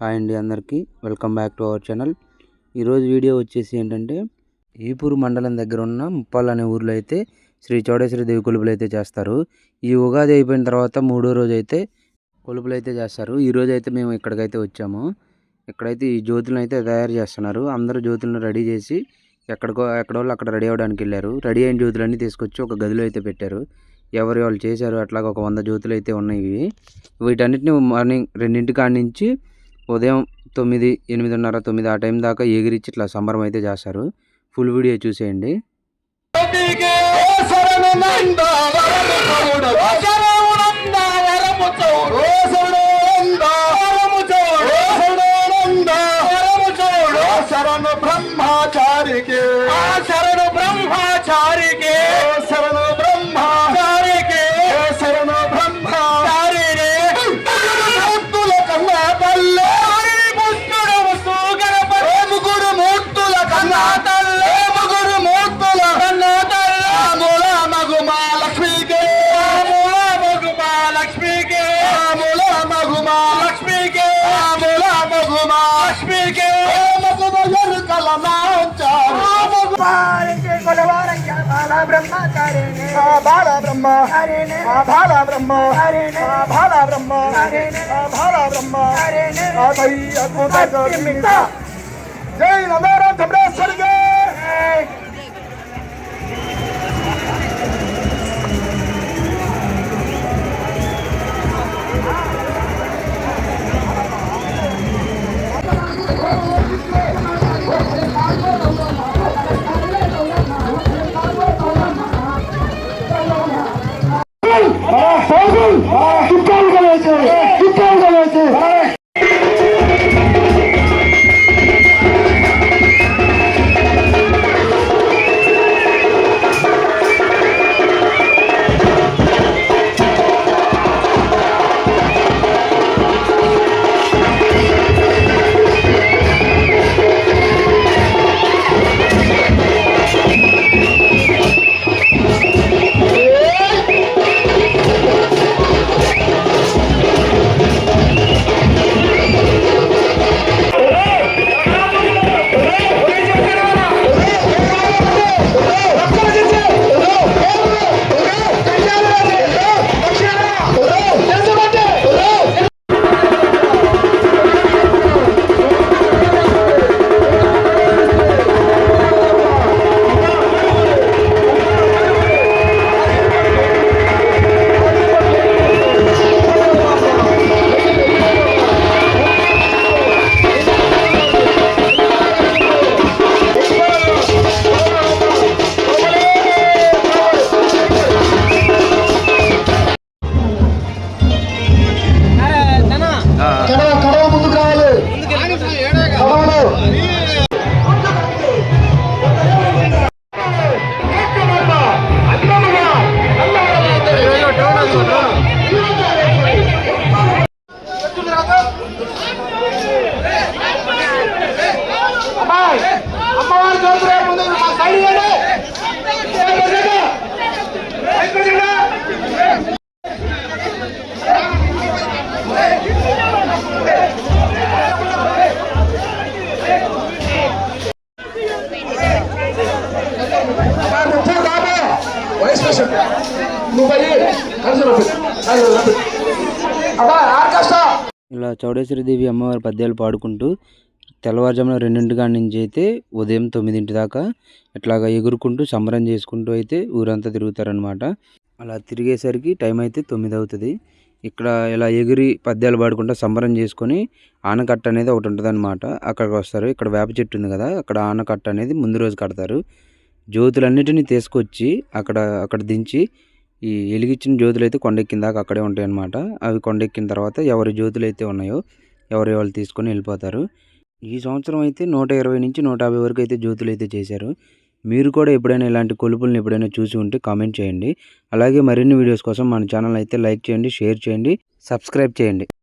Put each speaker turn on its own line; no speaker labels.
Hi అండి అందరికీ. Welcome back to our channel. ఈరోజు వీడియో వచ్చేసి ఏంటంటే ఈపూరు మండలం దగ్గర ఉన్న ముప్పాల్ అనే ఊర్లో అయితే శ్రీ చౌడేశ్వరి దేవి కొలుపులు అయితే చేస్తారు. ఈ ఉగాది అయిపోయిన తర్వాత మూడో రోజు అయితే కొలుపులు అయితే చేస్తారు. ఈరోజు అయితే మేము ఇక్కడికైతే వచ్చాము. ఇక్కడైతే ఈ జ్యోతులను అయితే తయారు చేస్తున్నారు. అందరూ జ్యోతులను రెడీ చేసి ఎక్కడికో ఎక్కడ వాళ్ళు అక్కడ రెడీ అవ్వడానికి వెళ్ళారు. రెడీ అయిన జ్యోతులన్నీ తీసుకొచ్చి ఒక గదిలో అయితే పెట్టారు. ఎవరు వాళ్ళు చేశారు? అట్లాగా ఒక వంద జ్యోతులు అయితే ఉన్నాయి. వీటన్నిటిని మార్నింగ్ రెండింటి కాడి నుంచి ఉదయం తొమ్మిది ఎనిమిదిన్నర తొమ్మిది ఆ టైం దాకా ఎగిరిచ్చి ఇట్లా సంబరం అయితే చేస్తారు. ఫుల్ వీడియో చూసేయండి.
బాల బ్రహ్మ బాల బ్రహ్మ బాల బ్రహ్మ బాల బ్రహ్మ ఆ తై జై నమేర ధమ్రేశ్వరికి போகும் బాబా వైస్ ప్రెసిడెంట్ నువ్వు పోయి కలిసి అబ్బా ఆర్కెస్ట్రా
ఇలా చౌడేశ్వరి దేవి అమ్మవారి పద్యాలు పాడుకుంటూ తెల్లవారుజామున రెండింటి కాడి నుంచి అయితే ఉదయం తొమ్మిదింటి దాకా ఇట్లాగా ఎగురుకుంటూ సంబరం చేసుకుంటూ అయితే ఊరంతా తిరుగుతారనమాట అలా తిరిగేసరికి టైం అయితే తొమ్మిది అవుతుంది. ఇక్కడ ఇలా ఎగిరి పద్యాలు పాడుకుంటూ సంబరం చేసుకొని ఆనకట్ట అనేది ఒకటి ఉంటుంది అనమాట అక్కడికి వస్తారు. ఇక్కడ వేప చెట్టు ఉంది కదా అక్కడ ఆనకట్ట అనేది ముందు రోజు కడతారు. జ్యోతులన్నిటిని తీసుకొచ్చి అక్కడ అక్కడ దించి ఈ వెలిగించిన జ్యోతులు అయితే కొండెక్కిన దాకా అక్కడే ఉంటాయి అన్నమాట అవి కొండెక్కిన తర్వాత ఎవరి జ్యోతులు అయితే ఉన్నాయో ఎవరి వాళ్ళు తీసుకొని వెళ్ళిపోతారు. ఈ సంవత్సరం అయితే నూట ఇరవై నుంచి నూట యాభై వరకు అయితే జ్యోతులు అయితే చేశారు. మీరు కూడా ఎప్పుడైనా ఇలాంటి కొలుపులను ఎప్పుడైనా చూసి ఉంటే కామెంట్ చేయండి. అలాగే మరిన్ని వీడియోస్ కోసం మన ఛానల్ అయితే లైక్ చేయండి షేర్ చేయండి సబ్స్క్రైబ్ చేయండి.